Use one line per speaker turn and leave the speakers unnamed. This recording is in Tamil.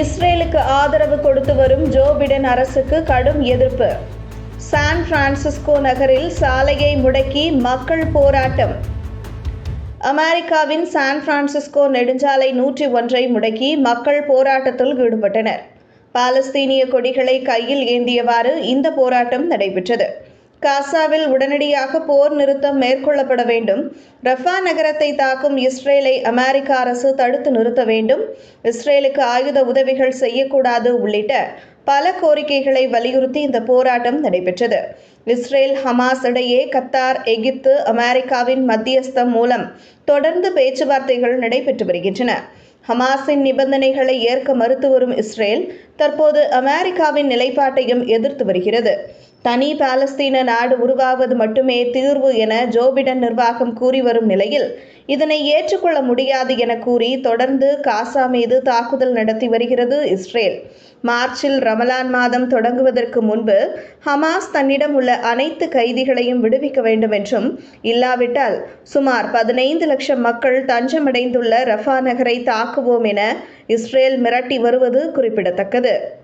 இஸ்ரேலுக்கு ஆதரவு கொடுத்து வரும் ஜோ பிடன் அரசுக்கு கடும் எதிர்ப்பு. சான் பிரான்சிஸ்கோ நகரில் சாலையை முடக்கி மக்கள் போராட்டம். அமெரிக்காவின் சான் பிரான்சிஸ்கோ நெடுஞ்சாலை நூற்றி ஒன்றை முடக்கி மக்கள் போராட்டத்தில் ஈடுபட்டனர். பாலஸ்தீனிய கொடிகளை கையில் ஏந்தியவாறு இந்த போராட்டம் நடைபெற்றது. காசாவில் உடனடியாக போர் நிறுத்தம் மேற்கொள்ளப்பட வேண்டும். ரஃபா நகரத்தை தாக்கும் இஸ்ரேலை அமெரிக்க அரசு தடுத்து நிறுத்த வேண்டும். இஸ்ரேலுக்கு ஆயுத உதவிகள் செய்யக்கூடாது உள்ளிட்ட பல கோரிக்கைகளை வலியுறுத்தி இந்த போராட்டம் நடைபெற்றது. இஸ்ரேல் ஹமாஸ் இடையே கத்தார் எகிப்து அமெரிக்காவின் மத்தியஸ்தம் மூலம் தொடர்ந்து பேச்சுவார்த்தைகள் நடைபெற்று வருகின்றன. ஹமாஸின் நிபந்தனைகளை ஏற்க மறுத்து வரும் இஸ்ரேல் தற்போது அமெரிக்காவின் நிலைப்பாட்டையும் எதிர்த்து வருகிறது. தனி பாலஸ்தீன நாடு உருவாவது மட்டுமே தீர்வு என ஜோ பிடன் நிர்வாகம் கூறி வரும் நிலையில் இதனை ஏற்றுக்கொள்ள முடியாது என கூறி தொடர்ந்து காசா மீது தாக்குதல் நடத்தி வருகிறது இஸ்ரேல். மார்ச்சில் ரமலான் மாதம் தொடங்குவதற்கு முன்பு ஹமாஸ் தன்னிடம் உள்ள அனைத்து கைதிகளையும் விடுவிக்க வேண்டும் என்றும் இல்லாவிட்டால் சுமார் பதினைந்து லட்சம் மக்கள் தஞ்சமடைந்துள்ள ரஃபா நகரை தாக்குவோம் என இஸ்ரேல் மிரட்டி வருவது குறிப்பிடத்தக்கது. പറയുന്നത്